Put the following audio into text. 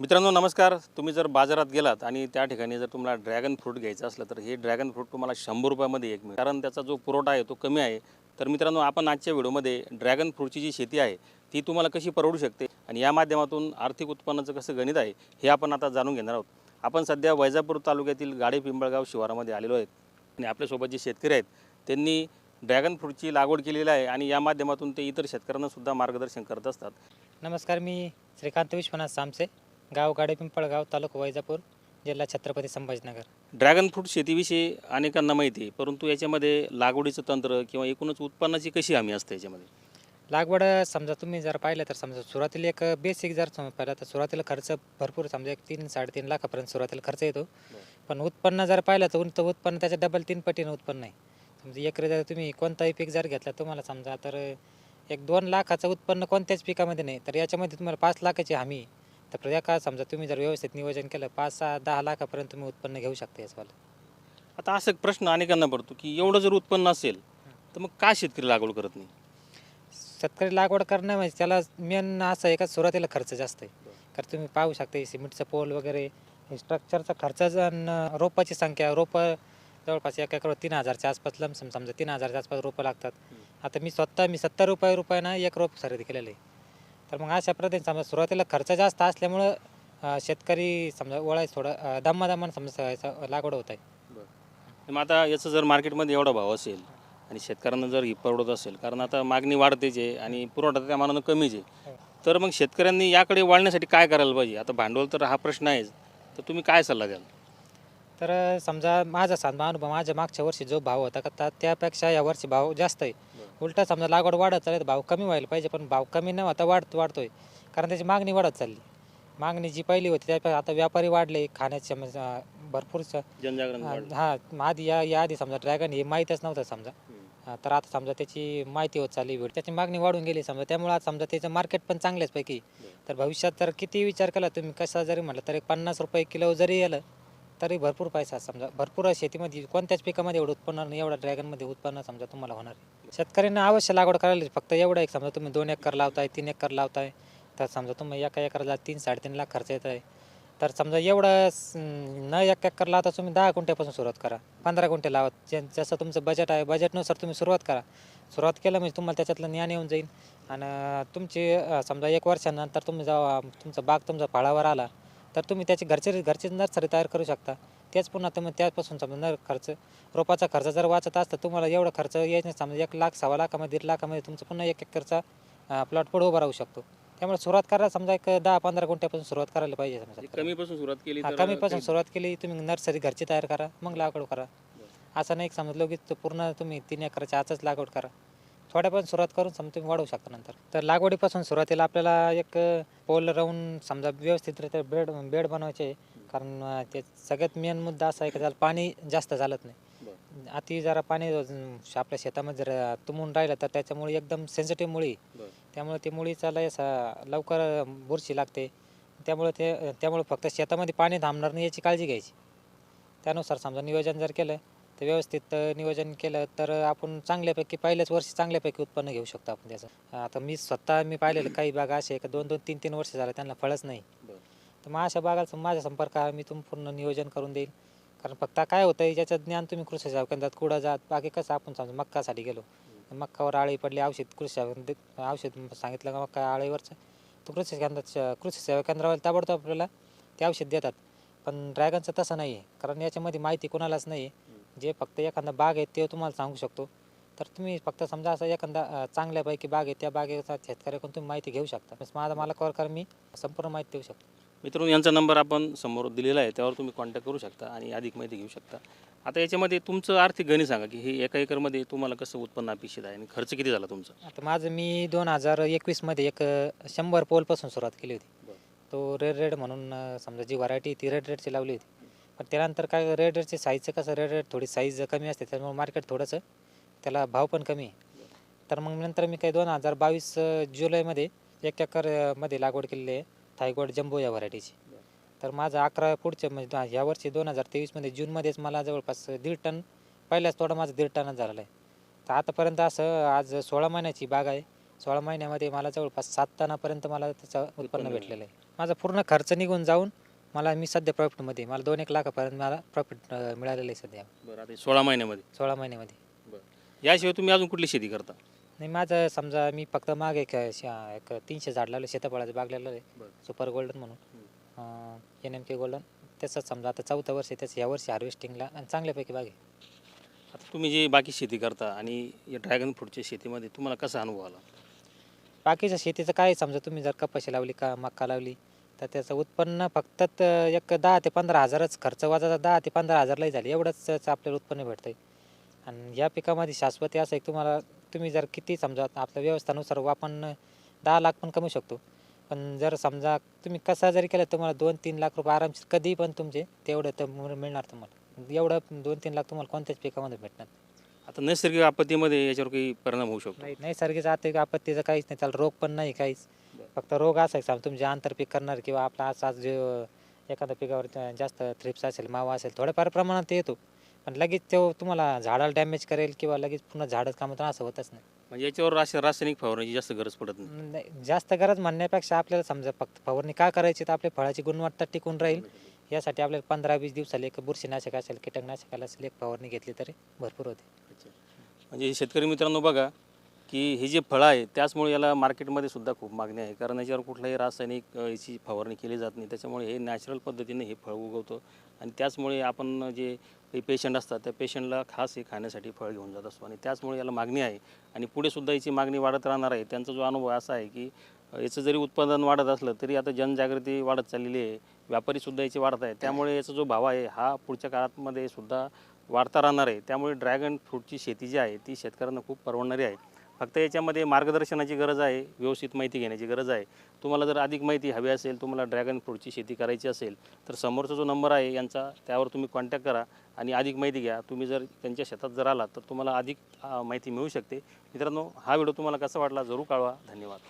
मित्रांनो नमस्कार. तुम्ही जर बाजारात गेलात आणि त्या ठिकाणी जर तुम्हाला ड्रॅगन फ्रूट घ्यायचं असलं तर हे ड्रॅगन फ्रूट तुम्हाला शंभर रुपयामध्ये एक मिळेल. कारण त्याचा जो पुरवठा आहे तो कमी आहे. तर मित्रांनो आपण आजच्या व्हिडिओमध्ये ड्रॅगन फ्रूटची जी शेती आहे ती तुम्हाला कशी परवडू शकते? आणि या माध्यमातून आर्थिक उत्पन्नाचं कसं गणित आहे हे आपण आता जाणून घेणार आहोत. आपण सध्या वैजापूर तालुक्यातील गाडे पिंपळगाव शिवारामध्ये आलेलो आहेत. आणि आपल्यासोबत जे शेतकरी आहेत त्यांनी ड्रॅगन फ्रूटची लागवड केलेली आहे आणि या माध्यमातून ते इतर शेतकऱ्यांनासुद्धा मार्गदर्शन करत असतात. नमस्कार मी श्रीकांत विश्वनाथ सामसे. गाव गाडे पिंपळगाव तालुका वैजापूर जिल्हा छत्रपती संभाजीनगर. ड्रॅगन फ्रूट शेतीविषयी अनेकांना माहिती आहे परंतु याच्यामध्ये लागवडीचं तंत्र किंवा एकूणच उत्पन्नाची कशी हमी असते याच्यामध्ये? लागवड समजा तुम्ही जर पाहिलं तर समजा सुरुवातीला एक बेसिक जर समजा पाहिलं तर सुरुवातीला खर्च भरपूर समजा एक तीन साडेतीन लाखापर्यंत सुरुवातीला खर्च येतो. पण उत्पन्न जर पाहिलं तर उंच उत्पन्न त्याच्या डबल तीन पटीनं उत्पन्न आहे. समजा एकरी जर तुम्ही कोणताही पीक जर घेतला तुम्हाला समजा तर एक दोन लाखाचं उत्पन्न कोणत्याच पिकामध्ये नाही तर याच्यामध्ये तुम्हाला पाच लाखाची हमी आहे. तर एका समजा तुम्ही जर व्यवस्थित नियोजन केलं पाच सहा दहा लाखापर्यंत तुम्ही उत्पन्न घेऊ शकता याचवालं आता असा एक प्रश्न अनेकांना पडतो की एवढं जर उत्पन्न असेल तर मग का शेतकरी लागवड करत नाही? शेतकरी लागवड करणं म्हणजे त्याला मेन असं आहे का सुरुवातीला खर्च जास्त आहे. कारण तुम्ही पाहू शकता हे सिमेंटचं पोल वगैरे हे स्ट्रक्चरचा खर्च रोपाची संख्या रोपं जवळपास एक एकर तीन हजारच्या आसपास लमसम समजा तीन हजारच्या आसपास रोपं लागतात. आता मी स्वतः मी सत्तर रुपये रुपयानं एक रोप खरेदी केलेलं आहे. तर मग अशा पद्धतीने समजा सुरुवातीला खर्च जास्त असल्यामुळं अं, शेतकरी समजा ओळायचं थोडं दम्मानं समजा लागवड होत आहे. मग आता याचं जर मार्केटमध्ये एवढा भाव असेल आणि शेतकऱ्यांना जर ही परवडत असेल कारण आता मागणी वाढतेच आहे आणि पुरवठा त्या मानानं कमीच आहे तर मग शेतकऱ्यांनी याकडे वळण्यासाठी काय करायला पाहिजे? आता भांडवल तर हा प्रश्न आहेच. तर तुम्ही काय सल्ला द्याल? तर समजा माझा सांगा अनुभव माझ्या मागच्या वर्षी जो भाव होता का त्या- त्यापेक्षा या वर्षी भाव जास्त आहे. उलटा समजा लागवड वाढत चालली तर भाव कमी व्हायला पाहिजे पण भाव कमी न होता वाढत वाढतोय. कारण त्याची मागणी वाढत चालली. मागणी जी पहिली होती त्यापेक्षा आता व्यापारी वाढले खाण्याचे म्हणजे, भरपूर स- जनजागरण. हा आधी या या आधी समजा ड्रॅगन हे माहीतच नव्हतं समजा. हा, तर आता समजा त्याची माहिती होत चालली वेळ त्याची मागणी वाढून गेली समजा. त्यामुळे आज समजा त्याचं मार्केट पण चांगल्याच पैकी. तर भविष्यात तर किती विचार केला तुम्ही? कसा जरी म्हटलं तरी पन्नास रुपये किलो जरी आलं तरी भरपूर पैसा आहे समजा भरपूर आहे शेतीमध्ये कोणत्याच पिकामध्ये एवढं उत्पन्न नाही एवढं ड्रॅगनमध्ये उत्पन्न समजा तुम्हाला होणार आहे. शेतकऱ्यांना अवश्य लागवड करायला फक्त एवढं एक समजा तुम्ही दोन एकर लावताय तीन एकर लावताय तर समजा तुम्ही एका एकरला तीन साडेतीन लाख खर्च येत आहे तर समजा एवढं न एक एकर लावता तुम्ही दहा गुंठ्यापासून सुरुवात करा पंधरा गुंठे लावा. जे जसं तुमचं बजेट आहे बजेटनुसार तुम्ही सुरुवात करा. सुरुवात केलं म्हणजे तुम्हाला त्याच्यातलं ज्ञान येऊन जाईल. आणि तुमची समजा एक वर्षानंतर तुम्ही जेव्हा तुमचा बाग तुमचा फळावर आला तर तुम्ही त्याची घरचे घरची नर्सरी तयार करू शकता. तेच पुन्हा तुम्ही त्यापासून समजा नर खर्च रोपाचा खर्च जर वाचत असतं तुम्हाला एवढा खर्च यायचं नाही. समजा एक लाख सव्वा लाखामध्ये दीड लाखामध्ये तुमचं पुन्हा एक एकरचा प्लॉट पुढे उभा राहू शकतो. त्यामुळे सुरुवात करा समजा एक दहा पंधरा गुंठ्यापासून सुरुवात करायला पाहिजे समजा. कमीपासून सुरुवात केली हा, कमीपासून सुरुवात केली तुम्ही नर्सरी घरची तयार करा मग लागवड करा. असं नाही समजलं की पूर्ण तुम्ही तीन एकराच्या आतच लागवड करा. थोड्या पण सुरुवात करून समजा तुम्ही वाढवू शकता नंतर. तर लागवडीपासून सुरुवातीला आपल्याला एक पोल राहून समजा व्यवस्थितरित्या बेड बेड बनवायचे. कारण ते सगळ्यात मेन मुद्दा असा आहे की त्याला पाणी जास्त चालत नाही. अति जरा पाणी आपल्या शेतामध्ये जर तुंबून राहिलं तर त्याच्यामुळे एकदम सेन्सिटिव्ह मुळी. त्यामुळे ते मुळीचा लय असा लवकर बुरशी लागते. त्यामुळे ते त्यामुळे फक्त शेतामध्ये पाणी थांबणार नाही याची काळजी घ्यायची. त्यानुसार समजा नियोजन जर केलं तर व्यवस्थित नियोजन केलं तर आपण चांगल्यापैकी पहिल्याच वर्षी चांगल्यापैकी उत्पन्न घेऊ शकतो आपण त्याचं. आता मी स्वतः मी पाहिलेलं काही बागा असे आहे का दोन दोन तीन तीन वर्ष झालं त्यांना फळच नाही. तर मग अशा बागाला माझा संपर्क आहे मी तुम्ही पूर्ण नियोजन करून देईल कारण फक्त काय होतं याच्यात ज्ञान तुम्ही कृषी सेवा केंद्रात कुठं जात बाकी कसं आपण समजा मक्कासाठी गेलो. मक्कावर आळी पडली औषध कृषी औषध सांगितलं का मक्का आळीवरचं? तो कृषी केंद्रात कृषी सेवा केंद्रावर ताबडतोब आपल्याला ते औषध देतात. पण ड्रॅगनचं तसं नाही आहे कारण याच्यामध्ये माहिती कोणालाच नाही आहे जे फक्त एखादा बाग आहे ते तुम्हाला सांगू शकतो. तर तुम्ही फक्त समजा असं एखादा चांगल्यापैकी बाग आहे त्या बागेचा शेतकऱ्याकडून तुम्ही माहिती घेऊ शकता. माझा मला कवर कर मी संपूर्ण माहिती देऊ शकतो. मित्रांनो यांचा नंबर आपण समोर दिलेला आहे त्यावर तुम्ही कॉन्टॅक्ट करू शकता आणि अधिक माहिती घेऊ शकता. आता याच्यामध्ये तुमचं आर्थिक गणित सांगा की हे एका एकरमध्ये तुम्हाला कसं उत्पन्न अपेक्षित आहे आणि खर्च किती झाला तुमचा? आता माझं मी दोन हजार एकवीसमध्ये एक शंभर पोलपासून सुरुवात केली होती. तो रेड रेड म्हणून समजा जी व्हरायटी ती रेड रेडची लावली होती. पण त्यानंतर काय रेडरचे साईजचं कसं रेड रेड थोडी साईज कमी असते त्यामुळे मार्केट थोडंसं त्याला भाव पण कमी आहे. तर मग नंतर मी काही दोन हजार बावीस जुलैमध्ये एक एकरमध्ये मध्ये लागवड केलेली आहे थायगॉड जम्बो या व्हरायटीची. तर माझं अकरा पुढच्या म्हणजे ह्या वर्षी दोन हजार तेवीसमध्ये जूनमध्येच मला जवळपास दीड टन पहिल्याच थोडं माझं दीड टनच झालेला आहे. तर आतापर्यंत असं आज सोळा महिन्याची बाग आहे. सोळा महिन्यामध्ये मला जवळपास सात टनापर्यंत मला त्याचं उत्पन्न भेटलेलं आहे. माझा पूर्ण खर्च निघून जाऊन मला मी सध्या प्रॉफिटमध्ये मला दोन एक लाखापर्यंत मला प्रॉफिट मिळालेलं आहे सध्या. बरं आता सोळा महिन्यामध्ये? सोळा महिन्यामध्ये. याशिवाय तुम्ही अजून कुठली शेती करता? नाही माझं समजा मी फक्त माग एक शा- एक तीनशे झाड लावले शेताफळाचं बाग लावलेलं आहे. बरं. सुपर गोल्डन म्हणून. एन एम के गोल्डन त्याचं समजा आता चौथं वर्ष आहे त्याचं ह्या वर्षी हार्वेस्टिंगला आणि चांगल्यापैकी बाग आहे. आता तुम्ही जी बाकी शेती करता आणि या ड्रॅगन फ्रूटच्या शेतीमध्ये तुम्हाला कसा अनुभव आला? बाकीच्या शेतीचं काय समजा तुम्ही जर कपाशी लावली का मक्का लावली तर त्याचं उत्पन्न फक्त त- एक दहा ते पंधरा हजारच खर्च वाजा दहा ते पंधरा हजारलाही झाले. एवढंच आपल्याला उत्पन्न भेटतंय. आणि या पिकामध्ये शाश्वती असं आहे तुम्हाला तुम्ही जर किती समजा आपल्या व्यवस्थानुसार आपण दहा लाख पण कमवू शकतो. पण जर समजा तुम्ही कसा जरी केला तुम्हाला दोन तीन लाख रुपये आरामशीर कधी पण तुमचे तेवढं तर मिळ- मिळणार तुम्हाला. एवढं दोन तीन लाख तुम्हाला कोणत्याच पिकामध्ये भेटणार आता नैसर्गिक आपत्तीमध्ये याच्यावर काही परिणाम होऊ शकतो. नाही नैसर्गिक आर्थिक आपत्तीचं काहीच नाही. त्याला रोग पण नाही काहीच. फक्त रोग असा आहे समजा तुमचे आंतरपीक करणार किंवा आपला असा जे एखाद्या पिकावर जास्त थ्रिप्स असेल मावा असेल थोड्याफार प्रमाणात ते येतो. पण लगेच तो तुम्हाला झाडाला डॅमेज करेल किंवा लगेच पुन्हा झाडच कामत असं होतच नाही. म्हणजे याच्यावर रासा रासायनिक फवारण्याची जास्त गरज पडत नाही. नाही जास्त गरज म्हणण्यापेक्षा आपल्याला समजा फक्त फवारणी का करायची तर आपल्या फळाची गुणवत्ता टिकून राहील. यासाठी आपल्याला पंधरा वीस दिवसाला एक बुरशीनाशक असेल कीटकनाशक असेल एक फवारणी घेतली तरी भरपूर होते. म्हणजे शेतकरी मित्रांनो बघा की हे जे फळं आहे त्याचमुळे याला मार्केटमध्ये सुद्धा खूप मागणी आहे. कारण याच्यावर कुठलाही रासायनिक याची फवारणी केली जात नाही. त्याच्यामुळे हे नॅचरल पद्धतीने हे फळ उगवतं. आणि त्याचमुळे आपण जे काही पेशंट असतात त्या पेशंटला खास हे खाण्यासाठी फळ घेऊन जात असतो. आणि त्याचमुळे याला मागणी आहे. आणि पुढेसुद्धा याची मागणी वाढत राहणार आहे. त्यांचा जो अनुभव असा आहे की याचं जरी उत्पादन वाढत असलं तरी आता जनजागृती वाढत चाललेली आहे. व्यापारीसुद्धा याची वाढत आहे त्यामुळे याचा जो भाव आहे हा पुढच्या काळामध्ये सुद्धा वाढता राहणार आहे. त्यामुळे ड्रॅगन फ्रूटची शेती जी आहे ती शेतकऱ्यांना खूप परवडणारी आहे. फक्त याच्यामध्ये मार्गदर्शनाची गरज आहे व्यवस्थित माहिती घेण्याची गरज आहे. तुम्हाला जर अधिक माहिती हवी असेल तुम्हाला ड्रॅगन फ्रूटची शेती करायची असेल तर समोरचा जो नंबर आहे यांचा त्यावर तुम्ही कॉन्टॅक्ट करा आणि अधिक माहिती घ्या. तुम्ही जर त्यांच्या शेतात जर आलात तर तुम्हाला अधिक माहिती मिळू शकते. मित्रांनो हा व्हिडिओ तुम्हाला कसा वाटला जरूर कळवा. धन्यवाद.